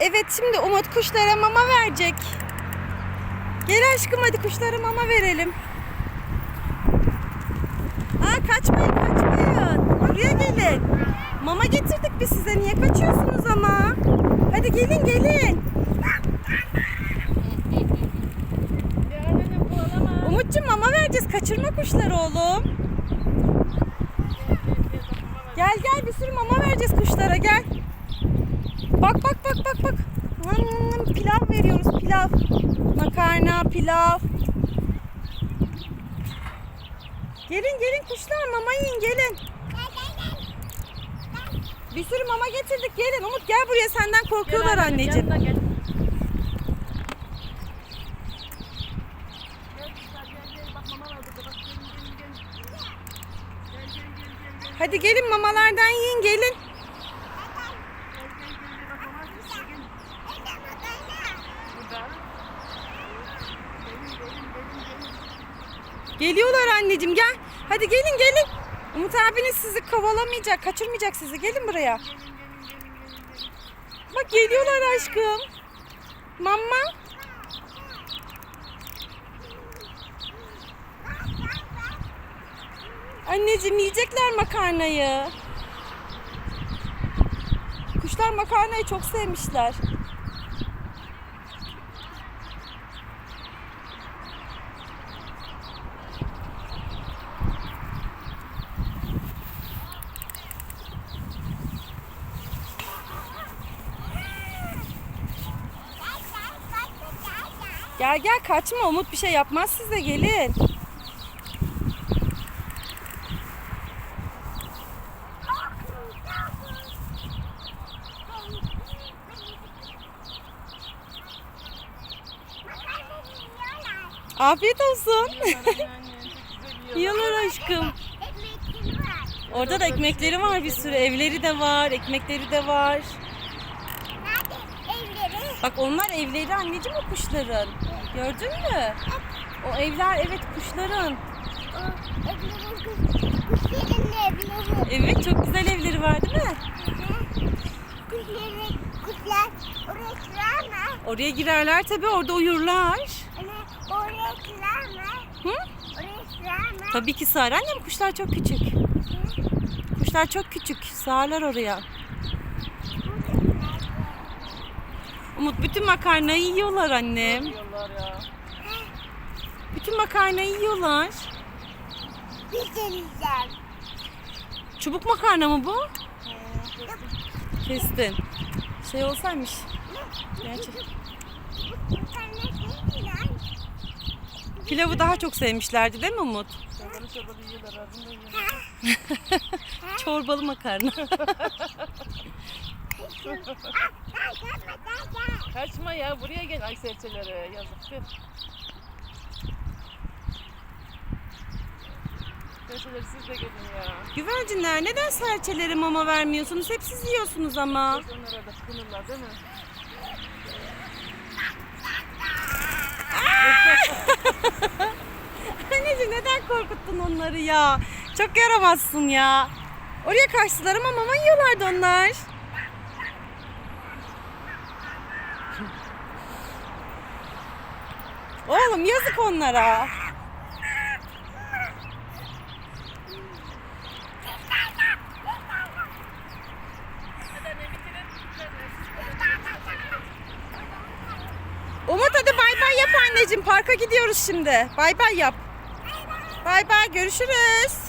Evet şimdi Umut kuşlara mama verecek. Gel aşkım hadi kuşlara mama verelim. Aa kaçmayın kaçmayın. Buraya gelin. Mama getirdik biz size. Niye kaçıyorsunuz ama? Hadi gelin gelin. Umut'cum mama vereceğiz. Kaçırma kuşları oğlum. Gel gel bir sürü mama vereceğiz kuşlara gel. Bak bak bak bak bak. Hmm, pilav veriyoruz pilav. Makarna, pilav. Gelin gelin kuşlar mama yiyin gelin. Bir sürü mama getirdik gelin. Umut gel buraya senden korkuyorlar anneciğim. Hadi gelin mamalardan yiyin gelin. Geliyorlar anneciğim gel. Hadi gelin gelin. Umut abiniz sizi kovalamayacak, kaçırmayacak sizi. Gelin buraya. Bak geliyorlar aşkım. Mama. Anneciğim yiyecekler makarnayı. Kuşlar makarnayı çok sevmişler. Gel gel kaçma Umut bir şey yapmaz size gelin. Afiyet olsun. Yiyorlar aşkım. Orada da ekmekleri var bir sürü. Evleri de var, ekmekleri de var. Bak onlar evleri anneciğim o kuşların. Gördün mü? O evler evet kuşların. Evet çok güzel evleri var değil mi? Kuşlar oraya kırar mı? Oraya girerler tabii orada uyurlar. Anne oraya kırar mı? Hı? Oraya kırar mı? Tabii ki sığar annem kuşlar çok küçük. Kuşlar çok küçük sığarlar oraya. Umut bütün makarnayı yiyorlar annem. Yiyorlar ya. Bütün makarnayı yiyorlar. Bir deneyeceğim. Çubuk makarna mı bu? Kestin. Şey olsaymış. Gerçi. Pilavı daha çok sevmişlerdi değil mi Umut? Çorbalı çorbalı yiyorlar. Çorbalı makarna. Kaçma ya buraya gel ay serçelere yazıktır. Serçeler siz de gelin ya. Güvercinler neden serçelere mama vermiyorsunuz? Hep siz yiyorsunuz ama. Biz onlara da tıkınırlar değil mi? Anneciğim neden korkuttun onları ya? Çok yaramazsın ya. Oraya kaçtılar ama mama yiyorlardı onlar. Oğlum yazık onlara. Umut hadi bay bay yap anneciğim. Parka gidiyoruz şimdi. Bay bay yap. Bay bay görüşürüz.